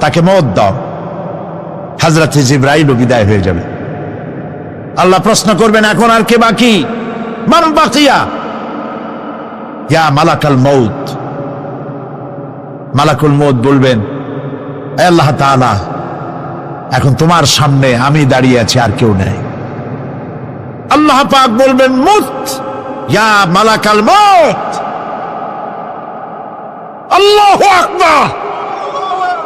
তাকে মত দাও। হজরতে জিব্রাইলও বিদায় হয়ে যাবে। আল্লাহ প্রশ্ন করবেন, এখন আর কে বাকি? মান বাকিয়া? ইয়া মালাকাল মৌত মালাকুল মৌত বলবেন, "এ আল্লাহ তাআলা, এখন তোমার সামনে আমি দাঁড়িয়ে আছি, আর কেউ নেই। আল্লাহ পাক বলবেন মুত ইয়া মালাকাল মৌত আল্লাহ আকবার!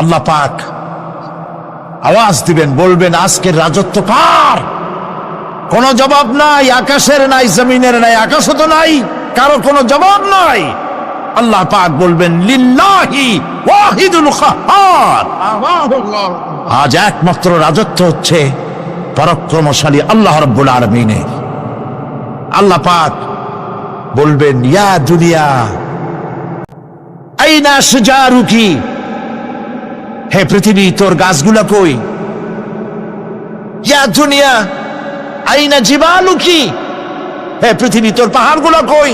আল্লাহ পাক আওয়াজ দিবেন, বলবেন, আজকের রাজত্ব কার? কোন জবাব নাই, আকাশের নাই, জমিনের নাই, আকাশও তো নাই কারও কোনো জবাব নাই। আল্লাহ পাক বলবেন আজ একমাত্র রাজত্ব হচ্ছে পরাক্রমশালী আল্লাহ রব্বুল আলমিনের। আল্লাহ পাক বলবেন, ইয়া দুনিয়া, আইনা সুজারুকি হে পৃথিবী তোর গাছগুলা কই? ইয়া দুনিয়া আইনা জিবালুকি হে পৃথিবী তোর পাহাড়গুলা কই?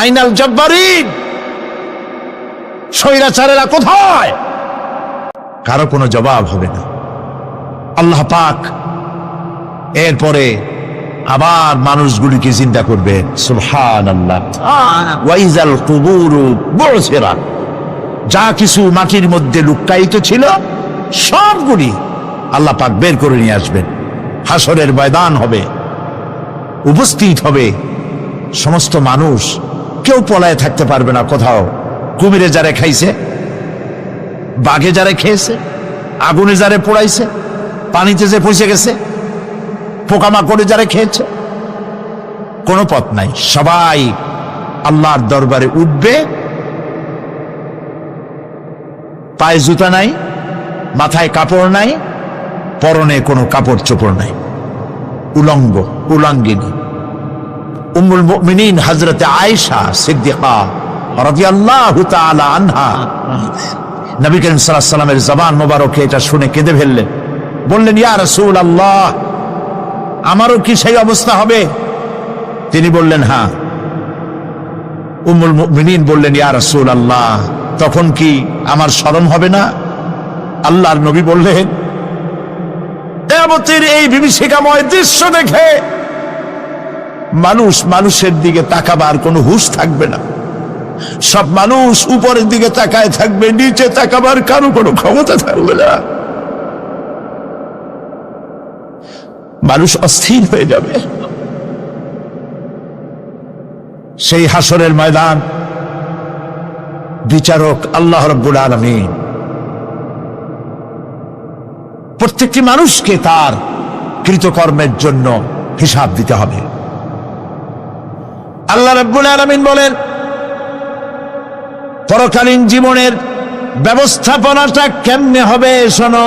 আইনাল জব্বারিন স্বৈরাচারেরা কোথায়? কারও কোনো জবাব হবে না। আল্লাহ পাক এরপরে আবার মানুষগুলিকে চিন্তা করবে সুবহান আল্লাহ ওয়াইজাল কুবুরু বুরসিরা যা কিছু মাটির মধ্যে লুক্কায়িত ছিল, সবগুলি আল্লাহ পাক বের করে নিয়ে আসবেন। হাসরের ময়দান হবে, উপস্থিত হবে সমস্ত মানুষ। কেউ পলায় থাকতে পারবে না কোথাও। কুমিরে যারে খাইছে, বাঘে যারে খেয়েছে, আগুনে যারে পোড়াইছে, পানিতে যে পচে গেছে, পোকামাকড়ে যারা খেয়েছে, কোনো পথ নাই। সবাই আল্লাহর দরবারে উঠবে পায়ে জুতা নাই, মাথায় কাপড় নাই, পরনে কোনো কাপড় চোপড় নাই। উলঙ্গ, উলাঙ্গিনী। উম্মুল মুমিনিন হযরতে আয়েশা সিদ্দিকা জবান মোবারকে এটা শুনে কেঁদে ফেললেন। বললেন আমারও কি সেই অবস্থা হবে? তিনি বললেন হ্যাঁ। উমুল মুমিনিন বললেন, ইয়া রাসূল আল্লাহ তখন কি আমার স্মরণ হবে না? আল্লাহর নবী বললেন দেবতের এই বিভীষিকাময় দৃশ্য দেখে মানুষ মানুষের দিকে তাকাবার কোনো হুঁশ থাকবে না। সব মানুষ উপরের দিকে তাকায় থাকবে, নিচে তাকাবার কারও কোনো ক্ষমতা থাকবে না। মানুষ অস্থির হয়ে যাবে। সেই হাসরের ময়দান বিচারক আল্লাহ রব্বুল আলমী প্রত্যেকটি মানুষকে তার কৃতকর্মের জন্য হিসাব দিতে হবে। আল্লাহ রব্বুল আলমিন বলেন, পরকালীন জীবনের ব্যবস্থাপনাটা কেমনে হবে শোনো।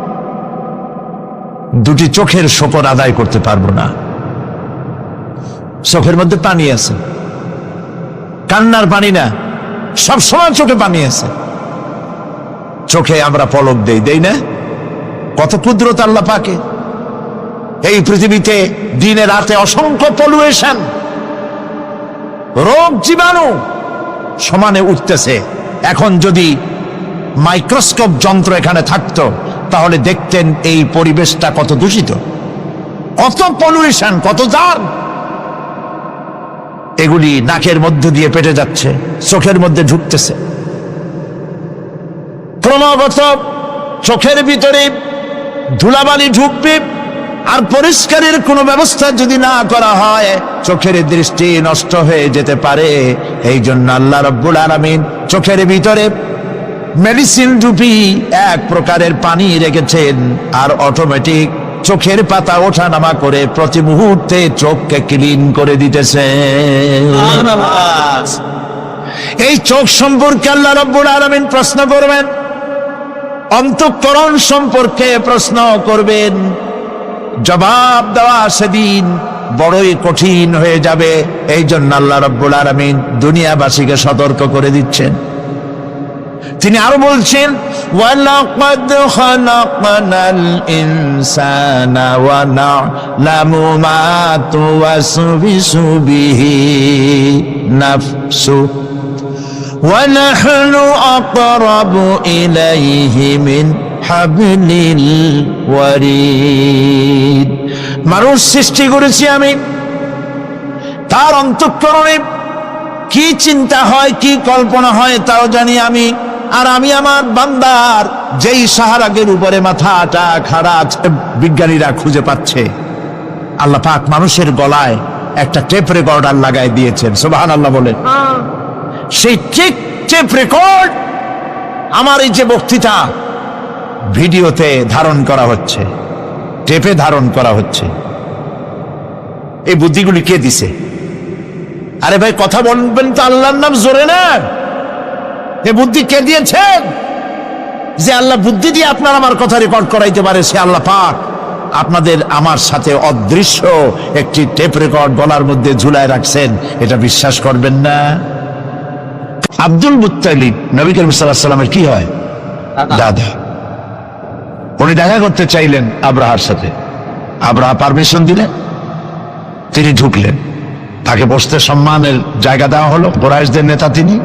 দুটি চোখের শকর আদায় করতে পারব না। চোখের মধ্যে পানি আছে। কান্নার পানি না, সব সময় চোখে পানি আছে। চোখে আমরা পলক দেই দেই না? কত ক্ষুদ্রত আল্লাহ পাকে। এই পৃথিবীতে দিনে রাতে অসংখ্য পলুয়েশন। রোগ জীবাণু সমানে উঠতেছে। এখন যদি মাইক্রোস্কোপ যন্ত্র এখানে থাকতো তাহলে দেখতেন এই পরিবেশটা কত দূষিত। কত পলিউশন কত জার এগুলি নাকের মধ্য দিয়ে পেটে যাচ্ছে, চোখের মধ্যে ঢুকতেছে। ক্রমাগত চোখের ভিতরে ধুলাবালি ঢুকবে, আর পরিষ্কারের কোনো ব্যবস্থা যদি না করা হয়, চোখের দৃষ্টি নষ্ট হয়ে যেতে পারে। এই জন্য আল্লাহ রব্বুল আলমিন চোখের ভিতরে মেডিসিন রূপী এক প্রকারের পানি রেখেছেন আর অটোমেটিক চোখের পাতা ওঠানামা করে প্রতি মুহূর্তে চোখকে ক্লিন করে দিতেছে। এই চোখ সম্পর্কে আল্লাহ রব্বুল আলমিন প্রশ্ন করবেন। অন্তঃকরণ সম্পর্কে প্রশ্ন করবেন। জবাব দেওয়া সেদিন বড়ই কঠিন হয়ে যাবে। এই জন্য আল্লাহ রব্বুল আলমিন দুনিয়াবাসীকে সতর্ক করে দিচ্ছেন। তিনি আরো বলছেন ওয়ালাকাদ খালাকনাল ইনসানা ওয়া না'লামু মা তুওয়াসবিসু বিহি নাফসু ونحن أقرب إليه من حبل الوريد মানুষ সৃষ্টি করেছি আমি তার অন্তঃকরণে কি চিন্তা হয় কি কল্পনা হয় তাও জানি আমি আর আমি আমার বান্দার যেই সাহারাগের উপরে মাথাটা খাড়া আছে বিজ্ঞানীরা খুঁজে পাচ্ছে। আল্লাহ পাক মানুষের গলায় একটা টেপ রেকর্ডার লাগাই দিয়েছেন সুবাহান আল্লাহ বলেন সেই ঠিক টেপ রেকর্ড আমার এই যে বক্তৃতা ভিডিওতে ধারণ করা হচ্ছে টেপে ধারণ করা হচ্ছে। এই বুদ্ধিগুলি কে দিছে? আরে ভাই কথা বলবেন তো আল্লাহর নাম জোরে না। এ বুদ্ধি কে দিয়েছেন? যে আল্লাহ বুদ্ধি দিয়ে আপনার আমার কথা রেকর্ড করাইতে পারে, সে আল্লাহ পাক। আপনাদের আমার সাথে অদৃশ্য একটি টেপ রেকর্ড গলার মধ্যে ঝুলায় রাখছেন, এটা বিশ্বাস করবেন না। আব্দুল মুত্তালিব, নবী করিম সাল্লামের কি হয়? দাদা। উনি দেখা করতে চাইলেন আব্রাহার সাথে। আব্রাহা পারমিশন দিলেন, তিনি ঢুকলেন। তাকে বসতে সম্মানের জায়গা দেওয়া হলো, কোরাইশদের নেতা তিনি।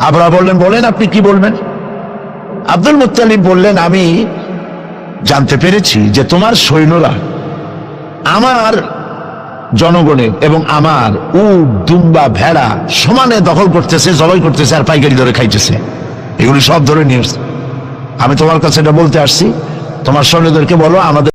আবরা বললেন, বলেন আপনি কি বলবেন? আব্দুল মুত্তালিব বললেন, আমি জানতে পেরেছি যে তোমার সৈন্যরা আমার জনগণের এবং আমার উট, দুম্বা, ভেড়া সমানে দখল করতেছে, জবাই করতেছে আর পাইকারি ধরে খাইতেছে। এগুলি সব ধরে নিয়ে আমি তোমার কাছে এটা বলতে আসছি। তোমার সৈন্যদেরকে বলো, আমাদের